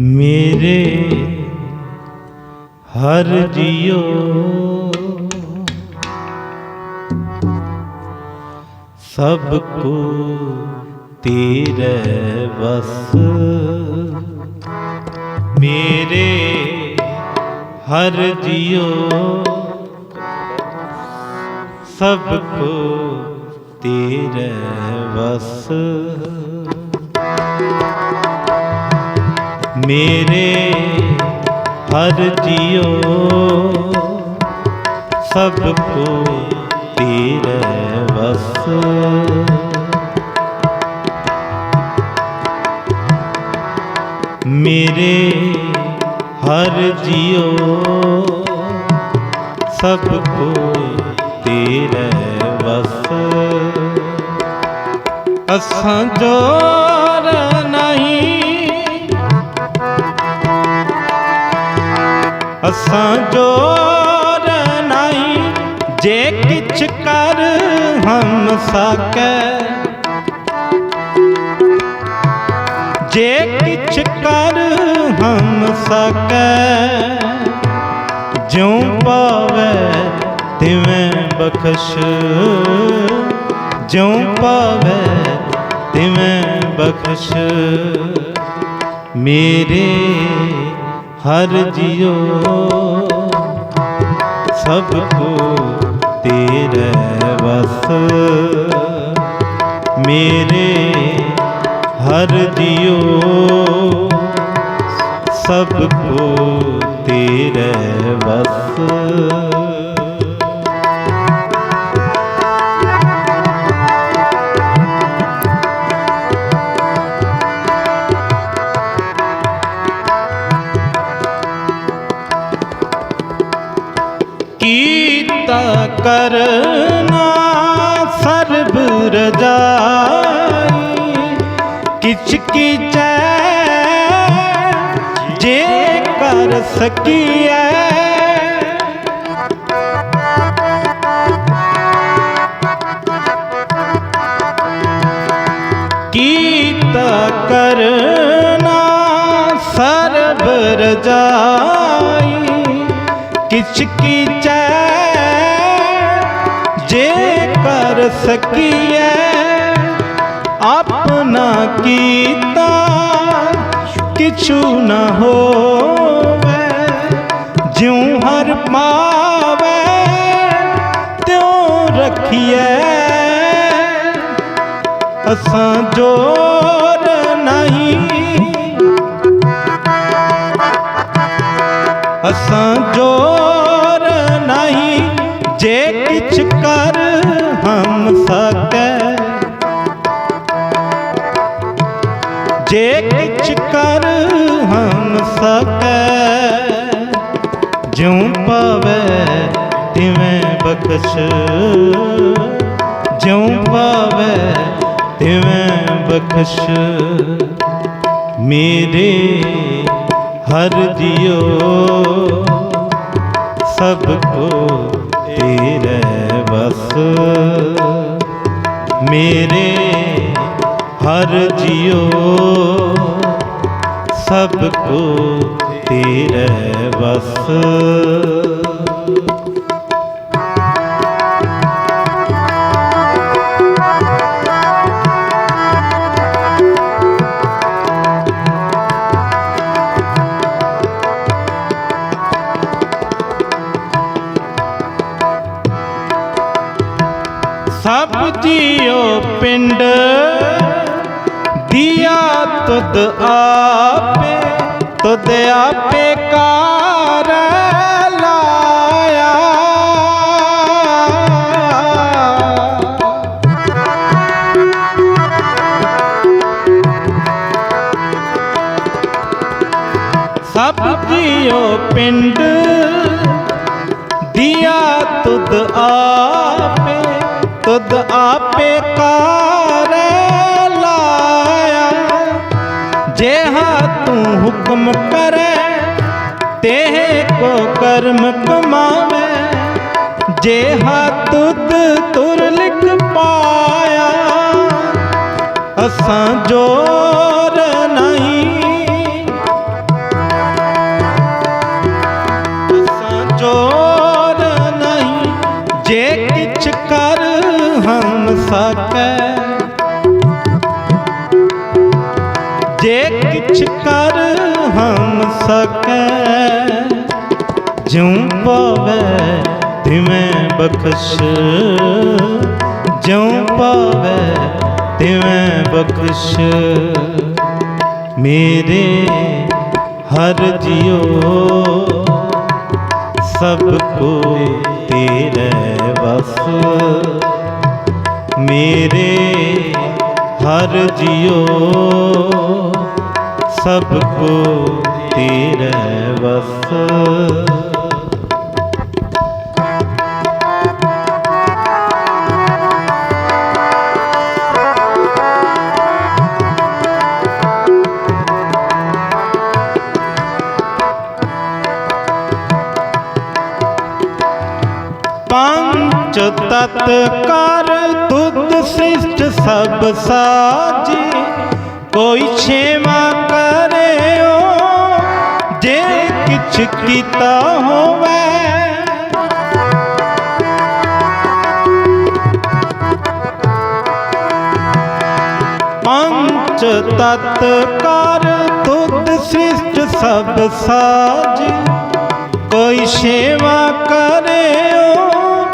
ਮੇਰੇ ਹਰ ਜੀਓ ਸਭ ਕੋ ਤੇਰੇ ਵਸ। ਮੇਰੇ ਹਰ ਜੀਓ ਸਭ ਕੋ ਤੇਰੇ ਵਸ। ਮੇਰੇ, ਹਰ ਜਿਉ ਸਭ ਕੋ ਤੇਰੇ ਵਸ। ਮੇਰੇ, ਹਰ ਜੀਓ। ਸਭ ਕੋ ਤੇਰੇ ਵਸ। ਅਸਾਂ ਜੋ ਅਸਾਂ ਨਹੀਂ, ਜੇ ਕਿਛ ਕਰ ਹਮ ਸਕੈ। ਜੇ ਕਿਛ ਕਰ ਹਮ ਸਕੈ, ਜਿਉ ਪਾਵੈ ਤਿਵੇਂ ਬਖਸ਼। ਜਿਉ ਪਾਵੈ ਤਿਵੇਂ ਬਖਸ਼। ਮੇਰੇ ਹਰ ਜਿਉ ਸਭ ਕੋ ਤੇਰੇ ਵਸ। ਮੇਰੇ ਹਰ ਜਿਉ ਸਭ ਕੋ ਤੇਰੇ ਵਸ। ਕੀਤਾ ਕਰਨਾ, ਸਰਬ ਰਜਾਈ। ਕਿਛ ਕੀਚੈ ਜੇ ਕਰ ਸਕੀਐ। ਕਰਨਾ, ਸਰਬ ਰਜਾਈ। ਕਿਛ ਕੀਚੈ ਜੇ ਕਰ ਆਪਣਾ ਕੀਤਾ ਕਿਛੂ ਨਾ ਹੋਵੇ। ਜਿਉ ਹਰ ਪਾਵੇ, ਤਿਉ ਰਖੀਐ। ਅਸਾਂ ਜੋਰ ਨਹੀਂ। ਅਸਾਂ ਜੋਰ ਨਹੀਂ। ਜੇ ਕਿਛ ਕਰ ਸਕੈ ਜੇ ਕਿਛ ਕਰ ਹਮ ਸਕੈ ਜਿਉ ਪਾਵੇ ਤਿਵੇਂ ਬਖਸ਼। ਜਿਉ ਪਾਵੇ ਤਿਵੇਂ ਬਖਸ਼। ਮੇਰੇ ਹਰ ਜਿਉ ਸਭ ਕੋ ਤੇਰੇ ਵਸ। ਮੇਰੇ ਹਰ ਜਿਉ। ਸਭ ਕੋ ਤੇਰੇ ਵਸ। ਸਭ ਜੀਓ ਪਿੰਡ ਦਿਆ ਤੁਧ ਆਪੇ ਤੁਧ ਆਪੇ ਕਾਰ ਲਾਇਆ। ਸਭ ਜੀਓ ਪਿੰਡ ਦਿਆ ਤੁਧ ਆਪੇ ਤੁਧ ਆਪੇ ਕਾਰ ਲਾਇਆ। ਜਿਹਾ ਤੂੰ ਹੁਕਮ ਕਰੇ, ਤੇ ਕੋ ਕਰਮ ਕਮਾਵੇ। ਜਿਹਾ ਤੁਧ ਤੁਰ ਲਿਖ ਪਾਇਆ, ਅਸਾਂ ਜੋ ਹਮ ਸਕੈ। ਜਿਉ ਪਾਵੈ ਤਿਵੇਂ ਬਖਸ਼। ਜਿਉ ਪਾਵੈ ਤਿਵੇਂ ਬਖਸ਼। ਮੇਰੇ ਹਰ ਜਿਉ, ਸਭ ਕੋ ਤੇਰੇ ਵਸ। ਮੇਰੇ ਹਰ ਜਿਉ ਸਭ ਕੋ ਤੇਰੇ ਵਸ। ਪੰਚ ਤਤ ਕਰ ਤੁਧ ਸ੍ਰਿਸ਼ਟ ਸਭ ਸਾਜੀ। ਕਿਛ ਕੀਤਾ ਹੋਵੇ। ਪੰਚ ਤਤ ਕਰ ਤੁਧ ਸ੍ਰਿਸ਼ਟ ਸਭ ਸਾਜ, ਕੋਈ ਸੇਵਾ ਕਰਿਓ,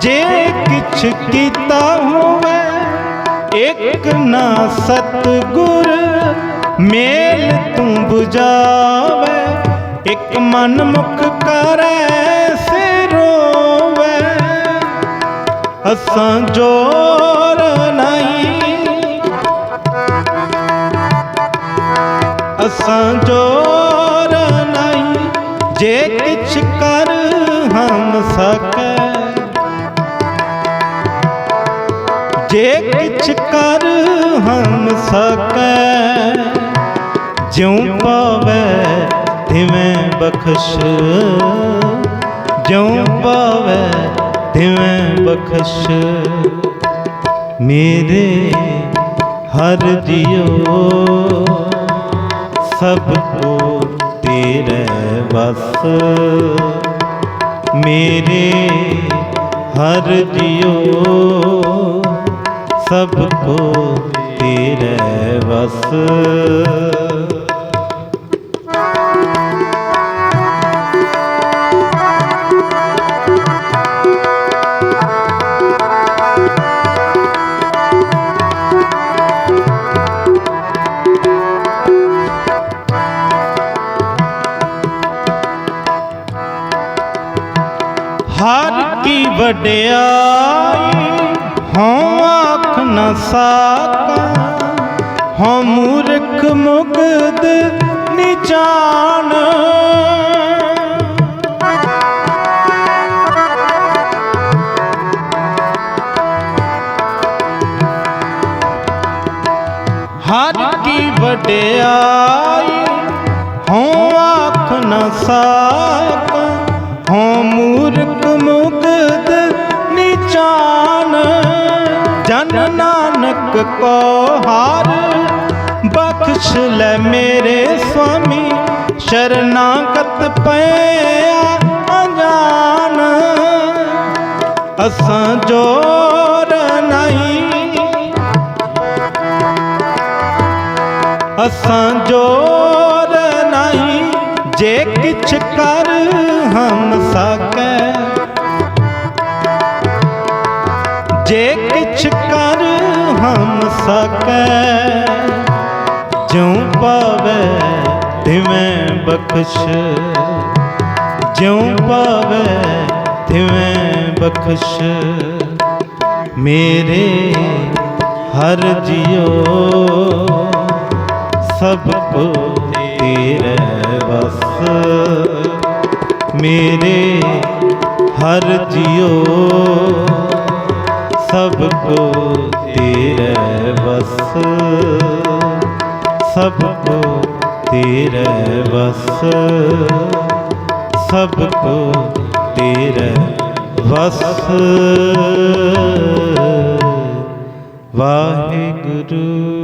ਜੇ ਕਿਛ ਕੀਤਾ ਹੋਵੇ। ਇੱਕ ਨਾ ਸਤਗੁਰ ਮੇਲ ਤੂੰ 부ਜਾਵੇ ਇੱਕ ਮਨ ਮੁਖ ਕਰੈ ਸੇ ਰੋਵੇ ਅਸਾਂ ਜੋਰ ਨਹੀਂ। ਅਸਾਂ ਜੋਰ ਨਹੀਂ। ਜੇ ਕਿਛ ਕਰ ਹਮ ਸਕੈ। ਜੇ ਕਿਛ ਕਰ ਹਮ ਸਕੈ। ਜਿਉ ਪਾਵੈ ਤਿਵੇਂ ਬਖਸ਼। ਜਿਉ ਪਾਵੈ ਤਿਵੇਂ ਬਖਸ਼। ਮੇਰੇ ਹਰ ਜਿਉ, ਸਭ ਕੋ ਤੇਰੇ ਵਸ। ਮੇਰੇ ਹਰ ਜਿਉ, ਸਭ ਕੋ ਤੇਰੇ ਵਸ। ਹਰ ਕੀ ਵਡਿਆਈ? ਹਉ ਆਖ ਨ ਸਾਕਾ। ਹਉ ਮੂਰਖ ਮੁਗਧ ਨਿਜਾਨ ਹਰ ਕੀ ਵਡਿਆਈ? ਹਉ ਆਖ ਨ ਸਾਕਾ। ਹਉ ਨਾਨਕ ਕੋ ਹਾਰ। ਬਖਸ਼ ਲੈ ਮੇਰੇ ਸੁਆਮੀ, ਸ਼ਰਨਾਗਤ ਪਿਆ ਅਜਾਨ ਅਸਾਂ ਜੋਰ ਨਹੀਂ। ਅਸਾਂ ਜੋਰ ਨਹੀਂ। ਜੇ ਕਿਛ ਕਰ ਹਮ ਸਕੈ। ਜੇ ਕਿਛ ਕਰ ਹਮ ਸਕੈ, ਜਿਉ ਪਾਵੈ ਤਿਵੇਂ ਬਖਸ਼। ਜਿਉ ਪਾਵੈ ਤਿਵੇਂ ਬਖਸ਼। ਮੇਰੇ ਹਰ ਜਿਉ, ਸਭ ਕੋ ਤੇਰੇ ਵਸ। ਮੇਰੇ ਹਰ ਜਿਉ, ਸਭ ਕੋ ਤੇਰੇ ਸਭ ਕੋ ਤੇਰੇ ਵਸ ਸਭ ਕੋ ਤੇਰੇ ਵਸ। ਵਾਹਿਗੁਰੂ